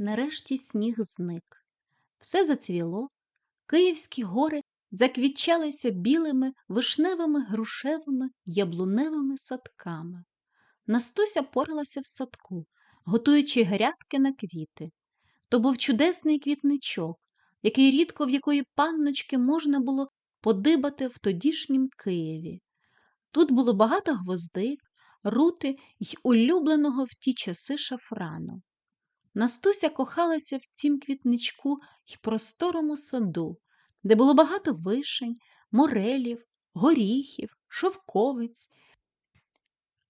нарешті сніг зник. Все зацвіло, київські гори заквітчалися білими вишневими, грушевими, яблуневими садками. Настуся поралася в садку, готуючи грядки на квіти. То був чудесний квітничок, який рідко в якої панночки можна було подибати в тодішнім Києві. Тут було багато гвоздик, рути й улюбленого в ті часи шафрану. Настуся кохалася в цім квітничку й просторому саду, де було багато вишень, морелів, горіхів, шовковиць,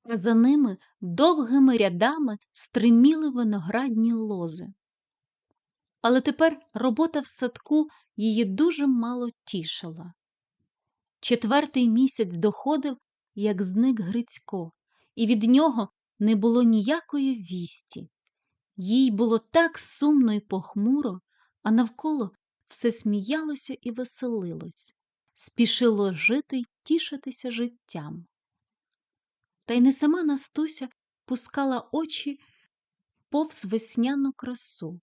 а за ними довгими рядами стриміли виноградні лози. Але тепер робота в садку її дуже мало тішила. Четвертий місяць доходив, як зник Грицько, і від нього не було ніякої вісті. Їй було так сумно і похмуро, а навколо все сміялося і веселилось, спішило жити й тішитися життям. Та й не сама Настуся пускала очі повз весняну красу.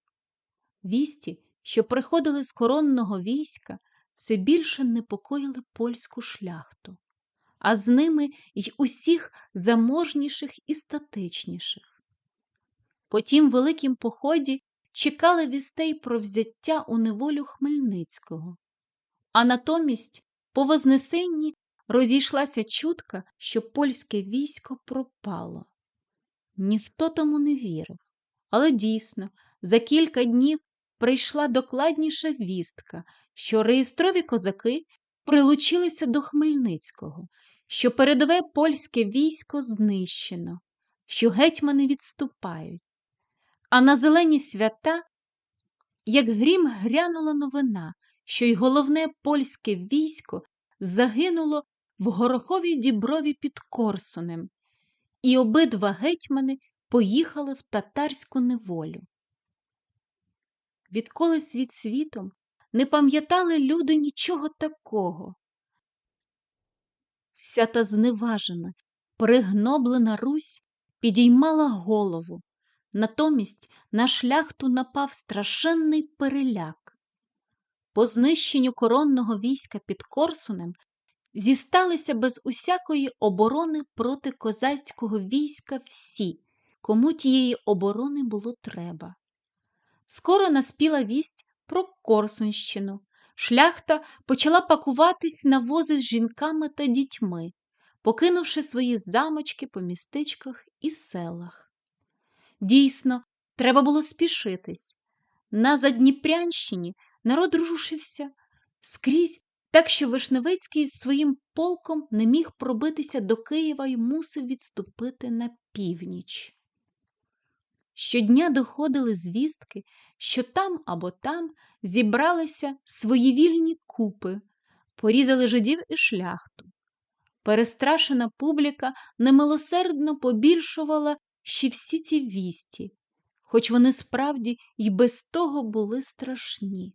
Вісті, що приходили з коронного війська, все більше непокоїли польську шляхту, а з ними й усіх заможніших і статичніших. По тім великім поході чекали вістей про взяття у неволю Хмельницького, а натомість по Вознесенні розійшлася чутка, що польське військо пропало. Ніхто тому не вірив, але дійсно за кілька днів прийшла докладніша вістка, що реєстрові козаки прилучилися до Хмельницького, що передове польське військо знищено, що гетьмани відступають. А на зелені свята, як грім грянула новина, що й головне польське військо загинуло в гороховій діброві під Корсунем, і обидва гетьмани поїхали в татарську неволю. Відколи світ світом не пам'ятали люди нічого такого. Вся та зневажена, пригноблена Русь підіймала голову, натомість на шляхту напав страшенний переляк. По знищенню коронного війська під Корсунем зісталися без усякої оборони проти козацького війська всі, кому тієї оборони було треба. Скоро наспіла вість про Корсунщину. Шляхта почала пакуватись на вози з жінками та дітьми, покинувши свої замочки по містечках і селах. Дійсно, треба було спішитись. На Задніпрянщині народ рушився скрізь, так що Вишневецький з своїм полком не міг пробитися до Києва і мусив відступити на північ. Щодня доходили звістки, що там або там зібралися своєвільні купи, порізали жидів і шляхту. Перестрашена публіка немилосердно побільшувала ще всі ці вісті, хоч вони справді й без того були страшні.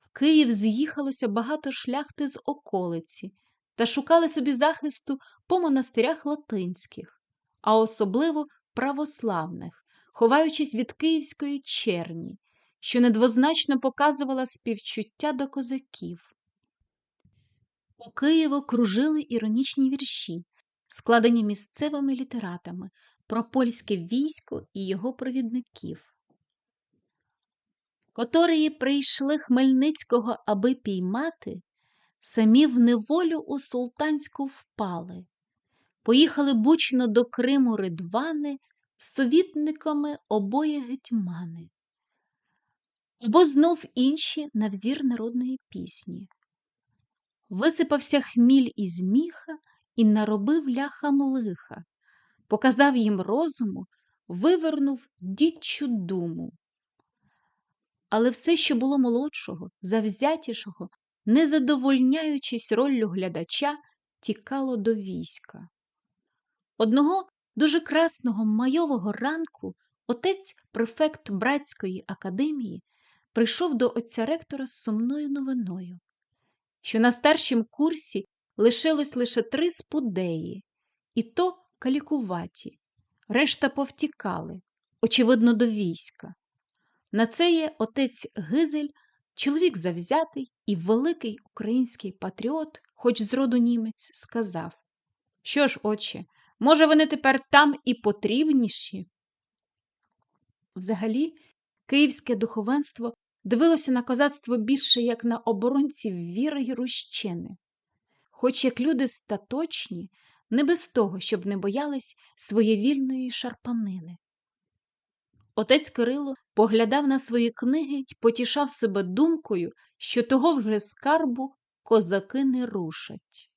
В Київ з'їхалося багато шляхти з околиці та шукали собі захисту по монастирях латинських, а особливо православних, ховаючись від київської черні, що недвозначно показувала співчуття до козаків. У Києво кружили іронічні вірші, складені місцевими літератами про польське військо і його провідників. Котрії прийшли Хмельницького, аби піймати, самі в неволю у султанську впали, поїхали бучно до Криму ридвани з совітниками обоє гетьмани, або знов інші на взір народної пісні. Висипався хміль із міха і наробив ляхам лиха, показав їм розуму, вивернув дідчу думу. Але все, що було молодшого, завзятішого, не задовольняючись роллю глядача, тікало до війська. Одного дуже красного майового ранку отець префект братської академії прийшов до отця ректора з сумною новиною, що на старшім курсі лишилось лише три спудеї, і то калікуваті, решта повтікали, очевидно, до війська. На це є отець Гизель, чоловік завзятий і великий український патріот, хоч з роду німець, сказав Що ж, отче, може, вони тепер там і потрібніші? Взагалі, київське духовенство дивилося на козацтво більше як на оборонців віри й рущини, хоч як люди статочні, не без того, щоб не боялись своєвільної шарпанини. Отець Кирило поглядав на свої книги й потішав себе думкою, що того вже скарбу козаки не рушать.